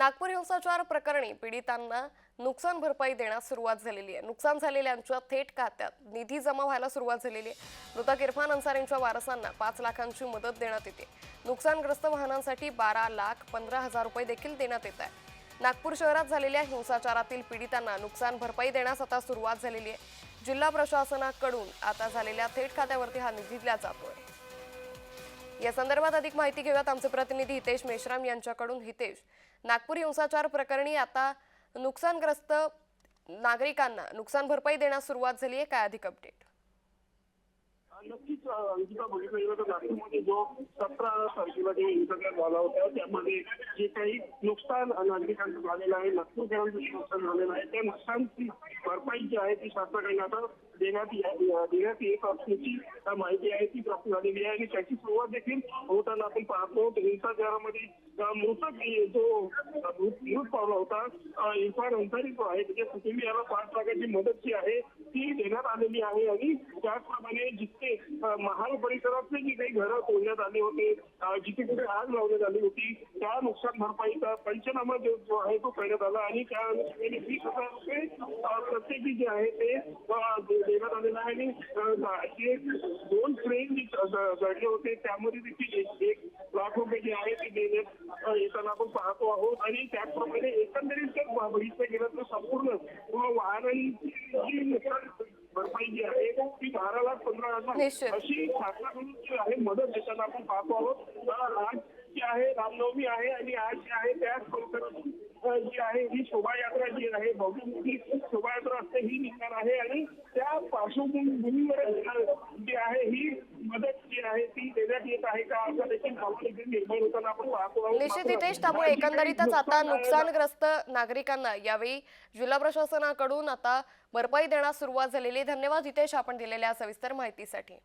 नागपूर हिंसाचार प्रकरणी पीडितांना नुकसान भरपाई देण्यास सुरुवात झालेली आहे. नुकसान झालेल्यांच्या थेट खात्यात निधी जमा व्हायला सुरुवात झालेली आहे. मृतक इरफान अन्सारींच्या वारसांना पाच लाखांची मदत देण्यात येते. नुकसानग्रस्त वाहनांसाठी बारा लाख पंधरा हजार रुपये देखील देण्यात येत आहे. नागपूर शहरात झालेल्या हिंसाचारातील पीडितांना नुकसान भरपाई देण्यास आता सुरुवात झालेली आहे. जिल्हा प्रशासनाकडून आता झालेल्या थेट खात्यावरती हा निधी दिला जातोय. या संदर्भात अधिक माहिती घेऊयात आमचे प्रतिनिधी हितेश मेश्राम यांच्याकडून. हितेश नागपूर हिंसाचार प्रकरणी आता नुकसानग्रस्त नागरिकांना नुकसान भरपाई देण्यास सुरुवात झाली आहे. काय अधिक अपडेट नक्कीच अंकिता बघितलं गेलं तर नागपूरमध्ये जो सतरा तारखेला जो हिंसाचार झाला होता त्यामध्ये जे काही नुकसान नागरिकांचं झालेलं आहे नागपूरकरांचं नुकसान झालेलं आहे त्या नुकसानची आहे ती शासनाकडे आता देण्यात देण्यात येत असल्याची माहिती आहे ती प्राप्त झालेली आहे. आणि त्याची सुरुवात देखील होताना आपण पाहतो. हिंसाचारामध्ये मृतक जो मृत पावला होता इरफान अन्सारी जो आहे. त्याच्या कुटुंबियाला पाच लाखाची मदत जी आहे. ती देण्यात आलेली आहे आणि त्याचप्रमाणे जिथे महाल परिसरातले जी काही घरं तोडण्यात आली होते जिथे कुठे आग लावण्यात आली होती त्या नुकसान भरपाईचा पंचनामा जो आहे तो करण्यात आला आणि त्या अनुषंगाने वीस हजार रुपये प्रत्येकी जे आहे ते देण्यात आलेलं आहे आणि जे दोन ट्रेन घडले जडले होते त्यामध्ये देखील एक एक लाख रुपये जे आहे ते देण्यात येताना आपण पाहतो आहोत. आणि त्याचप्रमाणे एकंदरीत जर बघितलं गेलं तर संपूर्ण वाहनांची जी नुकसान भरपाई जी आहे लाख पंधरा हजार. अशी शासनाकडून जी आहे मदत देताना आपण पाहतो आहोत. आज जी आहे रामनवमी आहे आणि आज जी आहे त्याच परिसरातून जी आहे ही शोभायात्रा जी आहे भव्य शोभायात्रा असते ही निघणार आहे. आणि त्या पार्श्वभूमीवर जी आहे ही मदत जी आहे ती देण्यात येत आहे का? असा देखील सवाल इथे निर्माण होताना आपण पाहतो आहोत. निश्चित हितेश त्यामुळे एकंदरीतच आता नुकसानग्रस्त नागरिकांना यावेळी जिल्हा प्रशासनाकडून आता भरपाई देण्यास सुरुवात झालेली. धन्यवाद हितेश आपण दिलेल्या सविस्तर माहितीसाठी.